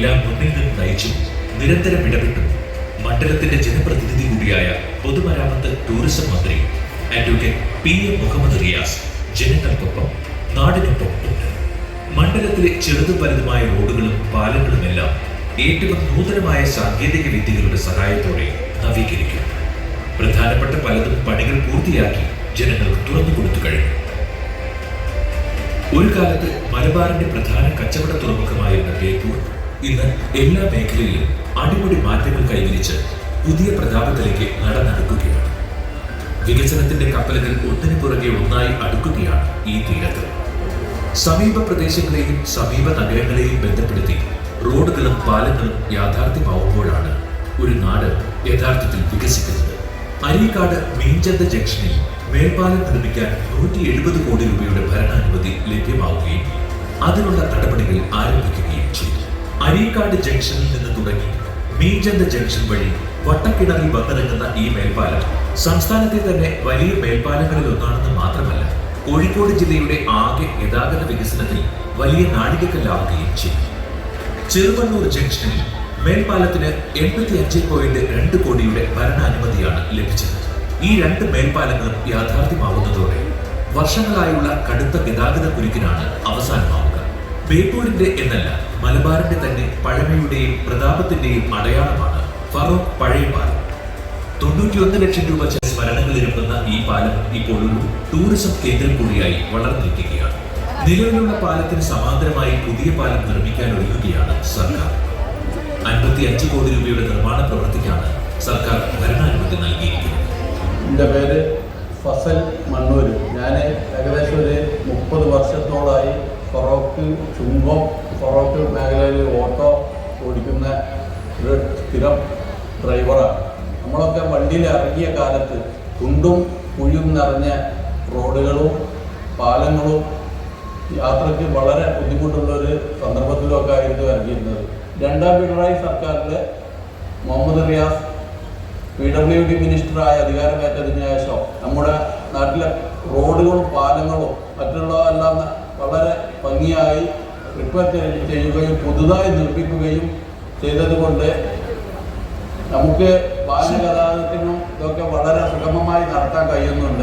എല്ലാം മുന്നിൽ നിന്ന് നയിച്ചും. നിരന്തരം ഇടപെട്ടു. മണ്ഡലത്തിന്റെ ജനപ്രതിനിധി കൂടിയായ പൊതുമരാമത്ത് ടൂറിസം മന്ത്രി advocate P M Muhammad Riyas ജനങ്ങൾക്കൊപ്പം നാടിനൊപ്പം ഉണ്ട്. മണ്ഡലത്തിലെ ചെറുതും വലുതുമായ റോഡുകളും പാലങ്ങളും എല്ലാം ഏറ്റവും നൂതനമായ സാങ്കേതിക വിദ്യകളുടെ സഹായത്തോടെ നവീകരിക്കും. പ്രധാനപ്പെട്ട പലതും പണികൾ പൂർത്തിയാക്കി ജനങ്ങൾക്ക് തുറന്നു കൊടുത്തു കഴിഞ്ഞു. ഒരു കാലത്ത് മലബാറിന്റെ പ്രധാന കച്ചവട തുറമുഖമായിരുന്ന ബേപ്പൂർ ഇന്ന് എല്ലാ മേഖലയിലും അടിമുടി മാറ്റങ്ങൾ കൈവരിച്ച് പുതിയ പ്രതാപത്തിലേക്ക് നടന്നടുക്കുകയാണ്. വികസനത്തിന്റെ കപ്പലുകൾ ഒന്നിനു പുറകെ ഒന്നായി അടുക്കുകയാണ് ഈ തീരത്ത്. സമീപ പ്രദേശങ്ങളെയും സമീപ നഗരങ്ങളെയും ബന്ധപ്പെടുത്തി റോഡുകളും പാലങ്ങളും യാഥാർത്ഥ്യമാവുമ്പോഴാണ് ഒരു നാട് യഥാർത്ഥത്തിൽ വികസിക്കുന്നത്. അരീക്കാട് മീൻചന്ത ജംഗ്ഷനിൽ മേൽപ്പാലം നിർമ്മിക്കാൻ നൂറ്റി എഴുപത് കോടി രൂപയുടെ ഭരണാനുമതി ലഭ്യമാവുകയും അതിനുള്ള നടപടികൾ ആരംഭിക്കുകയും ചെയ്തു. അരീക്കാട് ജംഗ്ഷനിൽ നിന്ന് തുടങ്ങി മീൻചന്ത ജംഗ്ഷൻ വഴി വട്ടക്കിണറിൽ വന്നിറങ്ങുന്ന ഈ മേൽപ്പാലം സംസ്ഥാനത്തെ തന്നെ വലിയ മേൽപ്പാലങ്ങളിൽ ഒന്നാണെന്ന് മാത്രമല്ല കോഴിക്കോട് ജില്ലയുടെ ആകെ ഗതാഗത വികസനത്തിൽ വലിയ നാഴികക്കല്ലാവുകയും ചെയ്തു. ചെറുവണ്ണൂർ ജംഗ്ഷനിൽ മേൽപ്പാലത്തിന് എൺപത്തി അഞ്ച് പോയിന്റ് രണ്ട് കോടിയുടെ ഭരണാനുമതിയാണ് ലഭിച്ചത്. ഈ രണ്ട് മേൽപ്പാലങ്ങളും യാഥാർത്ഥ്യമാവുന്നതോടെ വർഷങ്ങളായുള്ള കടുത്ത ഗതാഗത കുരുക്കിനാണ് അവസാനമാവുക ബേപ്പൂരിന്റെ എന്നല്ല മലബാറിന്റെ തന്നെ പഴമയുടെയും പ്രതാപത്തിന്റെയും അടയാളമാണ് ഫറോക്ക് പഴയ പാലം. തൊണ്ണൂറ്റിയൊന്ന് ലക്ഷം രൂപ സ്മരണകളിരുക്കുന്ന ഈ പാലം ഇപ്പോൾ ഒരു ടൂറിസം കേന്ദ്രം കൂടിയായി വളർന്നിരിക്കുകയാണ്. നിലവിലുള്ള പാലത്തിന് സമാന്തരമായി പുതിയ പാലം നിർമ്മിക്കാൻ ഒരുങ്ങുകയാണ് സർക്കാർ. അൻപത്തി അഞ്ച് കോടി രൂപയുടെ നിർമ്മാണ പ്രവൃത്തിക്കാണ് സർക്കാർ ഭരണാനുമതി നൽകിയിരിക്കുന്നത്. എന്റെ പേര് ഫസൽ മേഖലയിൽ ഓട്ടോ ഓടിക്കുന്ന ഒരു സ്ഥിരം ഡ്രൈവറാണ് നമ്മളൊക്കെ വണ്ടിയിൽ ഇറങ്ങിയ കാലത്ത് കുണ്ടും കുഴിയും നിറഞ്ഞ റോഡുകളും പാലങ്ങളും യാത്രയ്ക്ക് വളരെ ബുദ്ധിമുട്ടുള്ള ഒരു സന്ദർഭത്തിലൊക്കെ ആയിരുന്നു ഇറങ്ങിയിരുന്നത്. രണ്ടാം പിണറായി സർക്കാരിൽ Muhammad Riyas P W D മിനിസ്റ്ററായ അധികാരമേറ്റതിന് ശേഷം നമ്മുടെ നാട്ടിലെ റോഡുകളും പാലങ്ങളും മറ്റുള്ളതെല്ലാം വളരെ ഭംഗിയായി റിപ്പയർ ചെയ്യുകയും പുതുതായി നിർമ്മിക്കുകയും ചെയ്തതുകൊണ്ട് നമുക്ക് വാഹന ഗതാഗതത്തിനും ഇതൊക്കെ വളരെ സുഗമമായി നടത്താൻ കഴിയുന്നുണ്ട്.